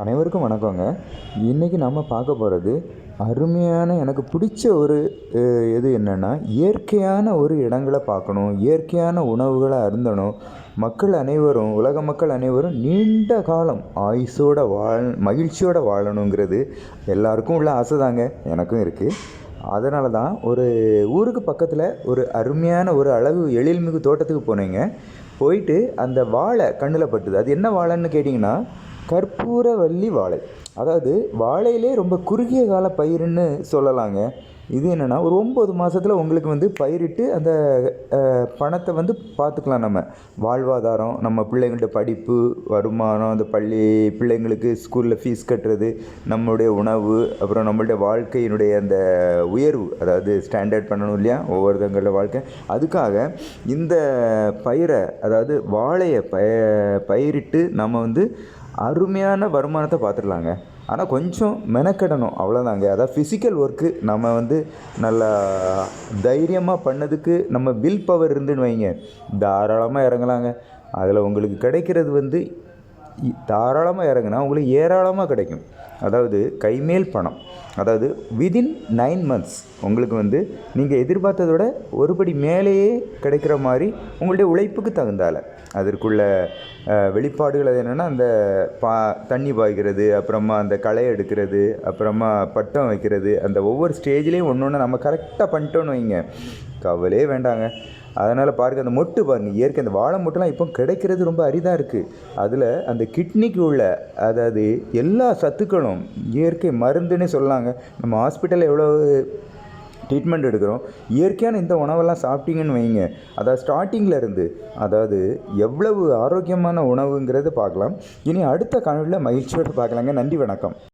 அனைவருக்கும் வணக்கங்க. இன்றைக்கி நம்ம பார்க்க போகிறது அருமையான எனக்கு பிடிச்ச ஒரு இது என்னென்னா இயற்கையான ஒரு இடங்களை பார்க்கணும். இயற்கையான உணவுகளை அருந்தணும் மக்கள் அனைவரும் உலக மக்கள் அனைவரும் நீண்ட காலம் ஆயுசோட வாழ் மகிழ்ச்சியோட வாழணுங்கிறது எல்லாருக்கும் உள்ள ஆசை தாங்க எனக்கும் இருக்குது அதனால தான் ஒரு ஊருக்கு பக்கத்தில் ஒரு அருமையான ஒரு அழகு எழில்மிகு தோட்டத்துக்கு போனீங்க. போயிட்டு அந்த வாழை கண்ணில் பட்டுது. அது என்ன வாழைன்னு கேட்டிங்கன்னா கற்பூரவள்ளி வாழை. அதாவது வாழையிலே ரொம்ப குறுகிய கால பயிருன்னு சொல்லலாங்க. இது என்னென்னா ஒரு ஒம்பது மாதத்தில் உங்களுக்கு வந்து பயிரிட்டு அந்த பணத்தை வந்து பார்த்துக்கலாம் நம்ம. வாழ்வாதாரம் நம்ம பிள்ளைங்கள்ட்ட படிப்பு வருமானம் அந்த பள்ளி பிள்ளைங்களுக்கு ஸ்கூலில் ஃபீஸ் கட்டுறது நம்மளுடைய உணவு அப்புறம் நம்மளுடைய வாழ்க்கையினுடைய அந்த உயர்வு அதாவது ஸ்டாண்டர்ட் பண்ணணும் இல்லையா? ஒவ்வொருத்தங்களோட வாழ்க்கை. அதுக்காக இந்த பயிரை அதாவது வாழையை பய பயிரிட்டு நம்ம வந்து அருமையான வருமானத்தை பார்த்துடலாங்க. ஆனால் கொஞ்சம் மெனக்கெடணும். அவ்வளோதாங்க அதாவது ஃபிசிக்கல் ஒர்க்கு நம்ம வந்து நல்லா தைரியமாக பண்ணதுக்கு நம்ம வில் பவர் இருந்துன்னு வைங்க. தாராளமாக இறங்கலாங்க. அதில் உங்களுக்கு கிடைக்கிறது வந்து தாராளமாக இறங்குனா உங்களுக்கு ஏராளமாக கிடைக்கும். அதாவது கைமேல் பணம். அதாவது விதின் நைன் மந்த்ஸ் உங்களுக்கு வந்து நீங்கள் எதிர்பார்த்ததோட ஒருபடி மேலேயே கிடைக்கிற மாதிரி உங்களுடைய உழைப்புக்கு தகுந்தால. அதற்குள்ள வெளிப்பாடுகள் அது என்னென்னா அந்த பா தண்ணி பாய்க்கிறது அப்புறமா அந்த களை எடுக்கிறது அப்புறமா பட்டம் வைக்கிறது அந்த ஒவ்வொரு ஸ்டேஜ்லேயும் ஒன்று ஒன்று நம்ம கரெக்டாக பண்ணிட்டோன்னு வைங்க. கவலே வேண்டாங்க. அதனால் பாருங்கள் அந்த மொட்டு பாருங்கள் இயற்கை அந்த வாழை மொட்டுலாம் இப்போ கிடைக்கிறது ரொம்ப அரிதாக இருக்குது அதில் அந்த கிட்னிக்கு உள்ள அதாவது எல்லா சத்துக்களும் இயற்கை மருந்துன்னு சொல்லலாங்க. நம்ம ஹாஸ்பிட்டலில் எவ்வளோ ட்ரீட்மெண்ட் எடுக்கிறோம். இயற்கையான இந்த உணவெல்லாம் சாப்பிட்டீங்கன்னு வைங்க. அதாவது ஸ்டார்டிங்கில் இருந்து அதாவது எவ்வளவு ஆரோக்கியமான உணவுங்கிறத பார்க்கலாம். இனி அடுத்த கனவில் மகிழ்ச்சியோடு பார்க்கலாங்க. நன்றி வணக்கம்.